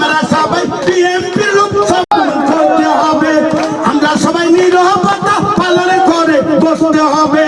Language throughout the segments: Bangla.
আমরা সবাই বিএনপির লোক হবে। আমরা সবাই নিরবতা পালন করে বসতে হবে।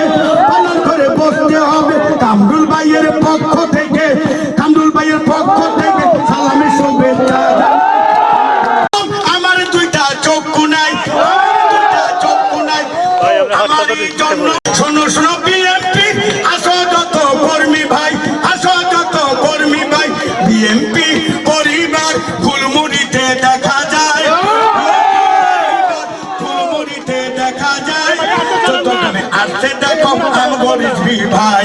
আম গরিস বি ভাই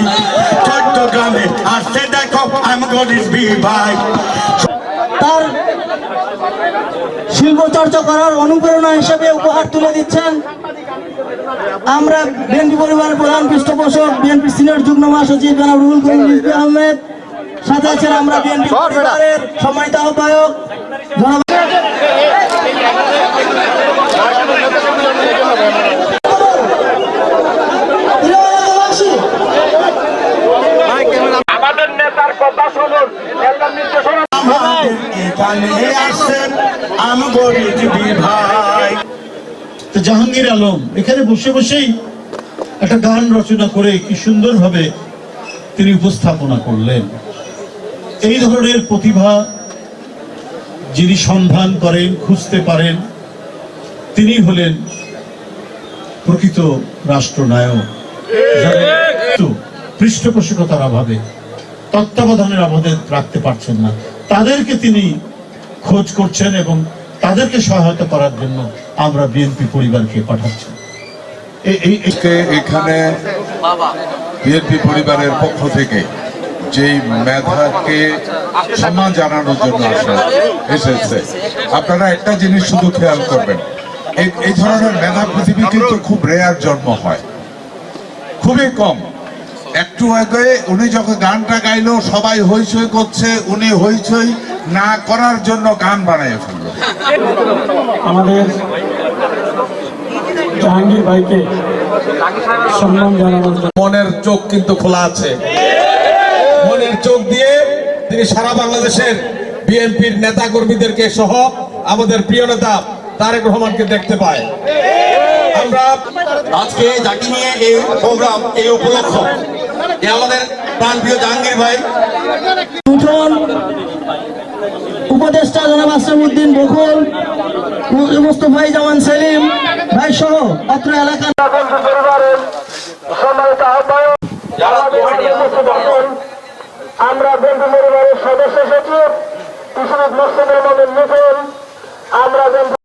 চট্টগ্রামে আসতে দেখো আম গরিস বি ভাই তার শিল্প চর্চা করার অনুপ্রেরণা হিসেবে উপহার তুলে দিচ্ছেন আমরা বিএনপি পরিবারের প্রধান পৃষ্ঠপোষক বিএনপি সিনিয়র যুগ্ম মহাসচিব জনাব রুহুল করিম আহমেদ। সাথে আছেন আমরা বিএনপি পরিবারের সম্মানিত আহ্বায়ক জাহাঙ্গীর আলম, এখানে বসে বসেই একটা গান রচনা করে কি সুন্দরভাবে তিনি উপস্থাপনা করলেন। এই ধরনের প্রতিভা যিনি সন্ধান করেন, খুঁজতে পারেন, তিনি হলেন প্রকৃত রাষ্ট্রনায়ক। পৃষ্ঠপোষকতার অভাবে তত্ত্বাবধানের অভাবে রাখতে পারছেন না। তাদেরকে তিনি খোঁজ করছেন এবং তাদেরকে সহায়তা করার জন্য আমরা বিএনপি পরিবারকে পাঠাচ্ছি। এই- এই এই- এখানে বিএনপি পরিবারের পক্ষ থেকে যেই মেধাকে সম্মান জানানোর জন্য আসা এসেছে আপনারা একটা জিনিস শুধু খেয়াল করবেন এই এই ধরনের মেধা পৃথিবী কিন্তু খুব রেয়ার জন্ম হয় খুবই কম। একটু আগে উনি যখন গানটা গাইলো সবাই হইচই করছে উনি হইচই না করার জন্য গান বানিয়ে ফেলল। আমাদের জাহাঙ্গীর ভাইকে সম্মান জানানোর মনের চোখ কিন্তু খোলা আছে। মনের চোখ দিয়ে তিনি সারা বাংলাদেশের বিএনপির নেতা কর্মীদেরকে সহ আমাদের প্রিয় নেতা তারেক রহমানকে দেখতে পায়। আমরা আজকে যাকে নিয়ে এই প্রোগ্রাম এই উপলক্ষ আমাদের প্রাণপ্রিয় জাহাঙ্গীর ভাই। উপদেষ্টা জনাব আসলামউদ্দিন বকুল মুস্তফাই জামান সেলিম ভাই সহ অত্র এলাকার আমরা বন্ধু পরিবারের সদস্য সচিব কৃষক মোস্তফা মোহাম্মদ